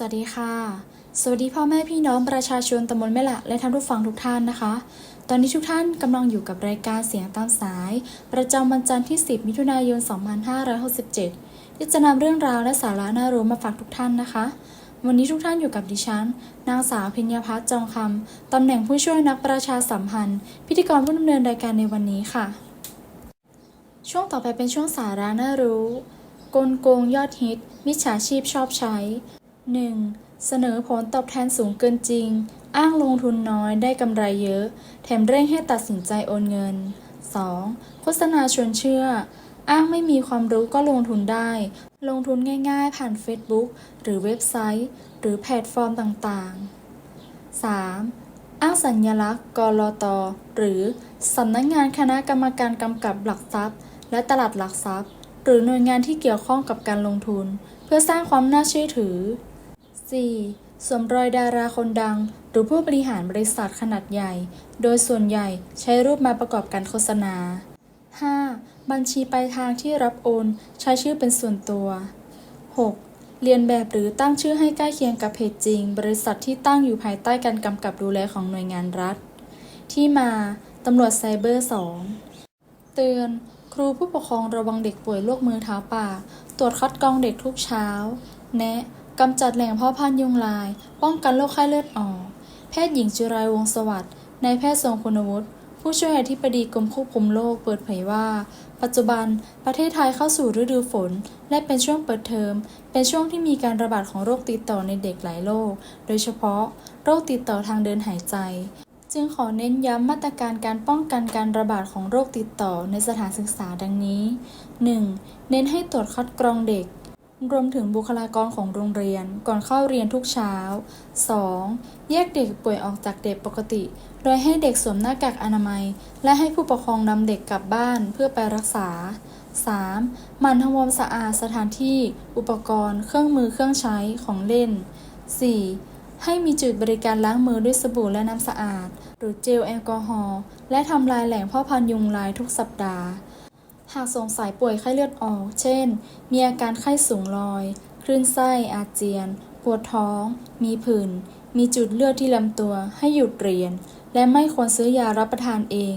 สวัสดีค่ะ สวัสดีพ่อแม่พี่น้องประชาชนตำบลแม่ละและท่านผู้ฟังทุกท่านนะคะ ตอนนี้ทุกท่านกำลังอยู่กับรายการเสียงตามสาย ประจำวันจันทร์ที่ 10 มิถุนายน 2567 ที่จะนำเรื่องราวและสาระน่ารู้มาฝากทุกท่านนะคะ วันนี้ทุกท่านอยู่กับดิฉัน นางสาวพิญญาพัฒน์จองคำตำแหน่งผู้ช่วยนักประชาสัมพันธ์ พิธีกรผู้ดำเนินรายการในวันนี้ค่ะ ช่วงต่อไปเป็นช่วงสาระน่ารู้ กลโกงยอดฮิตมิจฉาชีพชอบใช้ 1. เสนอผลตอบแทนสูงเกินจริง อ้างลงทุนน้อยได้กำไรเยอะ แถมเร่งให้ตัดสินใจโอนเงิน 2. โฆษณาชวนเชื่อ อ้างไม่มีความรู้ก็ลงทุนได้ ลงทุนง่ายๆ ผ่าน Facebook หรือเว็บไซต์ หรือแพลตฟอร์มต่างๆ 3. อ้างสัญลักษณ์กลตหรือสำนักงานคณะกรรมการกำกับหลักทรัพย์ และตลาดหลักทรัพย์ หรือหน่วยงานที่เกี่ยวข้องกับการลงทุน เพื่อสร้างความน่าเชื่อถือ 4. สวมรอยดาราคนดัง หรือผู้บริหารบริษัทขนาดใหญ่ โดยส่วนใหญ่ใช้รูปมาประกอบการโฆษณา 5. บัญชีปลายทางที่รับโอน ใช้ชื่อเป็นส่วนตัว 6. เรียนแบบหรือตั้งชื่อให้ใกล้เคียงกับเพจจริง บริษัทที่ตั้งอยู่ภายใต้การกำกับดูแลของหน่วยงานรัฐ ที่มาตำรวจไซเบอร์ 2 เตือน ครูผู้ปกครองระวังเด็กป่วยโรคมือเท้าปาก ตรวจคัดกรองเด็กทุกเช้า แนะ กำจัดแหล่งพ่อพันธุ์ยุงลาย ป้องกันโรคไข้เลือดออก แพทย์หญิงจุรายวงสวัสดิ์นายแพทย์ทรงคุณวุฒิผู้ช่วยอธิบดีกรมควบคุมโรคเปิดเผยว่า ปัจจุบันประเทศไทยเข้าสู่ฤดูฝน และเป็นช่วงเปิดเทอม เป็นช่วงที่มีการระบาดของโรคติดต่อในเด็กหลายโรค โดยเฉพาะ โรคติดต่อทางเดินหายใจ จึงขอเน้นย้ำมาตรการการป้องกันการระบาดของโรคติดต่อในสถานศึกษาดังนี้ 1. เน้นให้ตรวจคัดกรองเด็ก รวมถึงบุคลากรของโรงเรียนก่อนเข้าเรียนทุกเช้า 2. แยกเด็กป่วยออกจากเด็กปกติ โดยให้เด็กสวมหน้ากากอนามัย และให้ผู้ปกครองนำเด็กกลับบ้านเพื่อไปรักษา 3. หมั่นทำความสะอาดสถานที่ อุปกรณ์ เครื่องมือเครื่องใช้ของเล่น 4. ให้มีจุดบริการล้างมือด้วยสบู่และน้ำสะอาด หรือเจลแอลกอฮอล์และทำลายแหล่งพ่อพันยุงลายทุกสัปดาห์ หากสงสัยป่วยไข้เลือดออก เช่น มีอาการไข้สูงลอย คลื่นไส้อาเจียน ปวดท้อง มีผื่น มีจุดเลือดที่ลำตัว ให้หยุดเรียน และไม่ควรซื้อยารับประทานเอง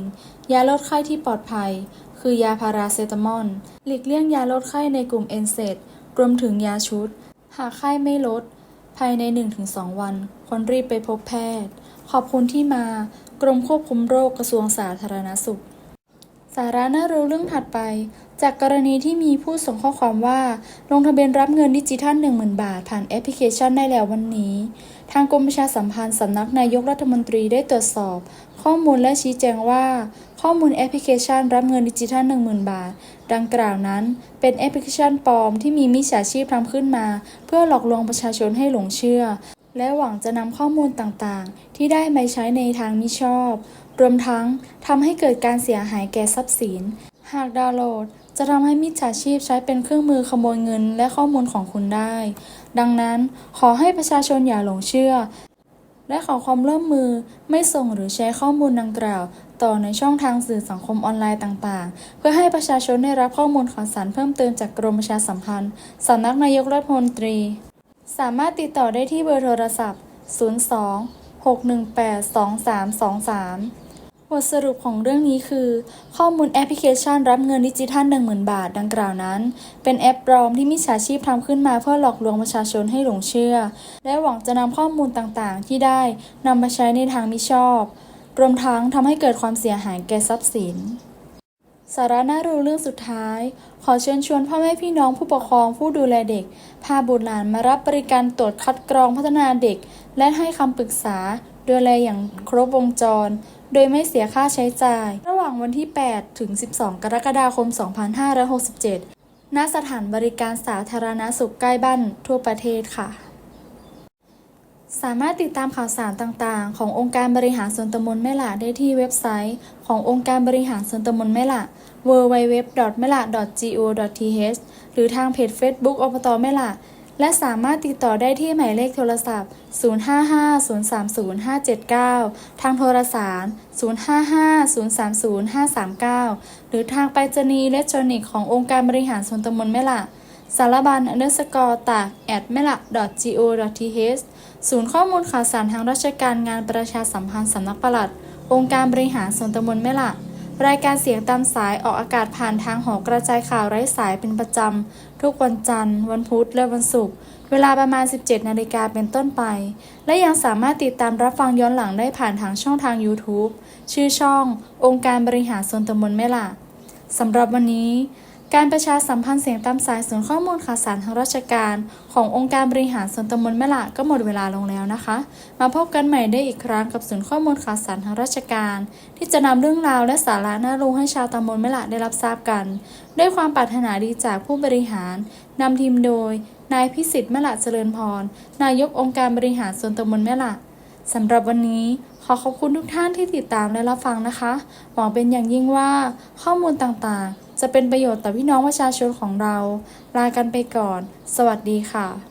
ยาลดไข้ที่ปลอดภัย คือยาพาราเซตามอล หลีกเลี่ยงยาลดไข้ในกลุ่มเอนเซดรวมถึงยาชุด หากไข้ไม่ลด ภายใน 1-2 วัน ควรรีบไปพบแพทย์ ขอบคุณที่มา กรมควบคุมโรคกระทรวงสาธารณสุข สาระน่ารู้เรื่องถัดไป จากกรณีที่มีผู้ส่งข้อความว่า ลงทะเบียนรับเงินดิจิทัล 10,000 บาท ผ่านแอปพลิเคชันได้แล้ววันนี้ ทางกรมประชาสัมพันธ์สำนักนายกรัฐมนตรีได้ตรวจสอบ ข้อมูลและชี้แจงว่า ข้อมูลแอปพลิเคชันรับเงินดิจิทัล 10,000 บาท ดังกล่าวนั้น เป็นแอปพลิเคชันปลอมที่มีมิจฉาชีพทำขึ้นมา เพื่อหลอกลวงประชาชนให้หลงเชื่อ และหวังจะนำข้อมูลต่างๆ ที่ได้มาใช้ในทางมิชอบ รวมทั้งทำให้เกิดการเสียหายแก่ทรัพย์สิน หากดาวน์โหลด จะทำให้มิจฉาชีพใช้เป็นเครื่องมือขโมยเงินและข้อมูลของคุณได้ ดังนั้นขอให้ประชาชนอย่าหลงเชื่อ และขอความร่วมมือไม่ส่งหรือแชร์ข้อมูลดังกล่าว ต่อในช่องทางสื่อสังคมออนไลน์ต่างๆ เพื่อให้ประชาชนได้รับข้อมูลข่าวสารเพิ่มเติมจากกรมประชาสัมพันธ์สำนักนายกรัฐมนตรี สามารถติดต่อได้ที่เบอร์โทรศัพท์ 02 618 2323 บทสรุปของเรื่องนี้คือ ข้อมูลแอปพลิเคชันรับเงินดิจิทัล 10,000 บาท ดังกล่าวนั้น เป็นแอปปลอมที่มิจฉาชีพทำขึ้นมาเพื่อหลอกลวงประชาชนให้หลงเชื่อ และหวังจะนำข้อมูลต่างๆ ที่ได้นำมาใช้ในทางมิชอบ รวมทั้งทำให้เกิดความเสียหายแก่ทรัพย์สิน สาระน่ารู้เรื่องสุดท้าย ขอเชิญชวนพ่อแม่พี่น้องผู้ปกครองผู้ดูแลเด็ก พาบุตรหลานมารับบริการตรวจคัดกรองพัฒนาเด็ก และให้คำปรึกษา ดูแลอย่างครบวงจร โดยไม่เสียค่าใช้จ่าย ระหว่างวันที่ 8 ถึง 12 กรกฎาคม 2567 ณ สถานบริการสาธารณสุขใกล้บ้านทั่วประเทศค่ะ สามารถติดตามข่าวสารต่างๆ ขององค์การบริหารส่วนตำบลแม่หละได้ที่เว็บไซต์ ขององค์การบริหารส่วนตำบลแม่หละ www.mela.go.th หรือทางเพจ Facebook อบตแม่หละ และสามารถติดต่อได้ที่หมายเลขโทรศัพท์ 055-030-579 ทางโทรสาร 055-030-539 หรือทางไปรษณีย์อิเล็กทรอนิกส์ขององค์การบริหารส่วนตำบลแม่ละสารบัญ underscore ตาก at แม่ละ .go.th ศูนย์ข้อมูลข่าวสารทางราชการงานประชาสัมพันธ์สำนักปลัด องค์การบริหารส่วนตำบลแม่ละ รายการเสียงตามสายออกอากาศผ่านทางหอกระจายข่าวไร้สายเป็นประจำ ทุกวันจันทร์ วันพุธ และวันศุกร์ เวลาประมาณ 17 นาฬิกาเป็นต้นไป และยังสามารถติดตามรับฟังย้อนหลังได้ผ่านทางช่องทาง YouTube ชื่อช่อง องค์การบริหารส่วนตำบลแม่ละสำหรับวันนี้ การประชาสัมพันธ์เสียงตามสายศูนย์ข้อมูลข่าวสารทางราชการ ขององค์การบริหารส่วนตำบลแม่ละก็หมดเวลาลงแล้วนะคะ มาพบกันใหม่ได้อีกครั้งกับศูนย์ข้อมูลข่าวสารทางราชการ ที่จะนำเรื่องราวและสาระน่ารู้ให้ชาวตำบลแม่ละได้รับทราบกัน ด้วยความปรารถนาดีจากผู้บริหารนำทีมโดย นายพิสิทธิ์แม่ละเจริญพรนายกองค์การบริหารส่วนตำบลแม่ละ สำหรับวันนี้ขอขอบคุณทุกท่านที่ติดตามและรับฟังนะคะ หวังเป็นอย่างยิ่งว่าข้อมูลต่างๆ จะเป็นประโยชน์ต่อพี่น้องประชาชนของเรา ลากันไปก่อน สวัสดีค่ะ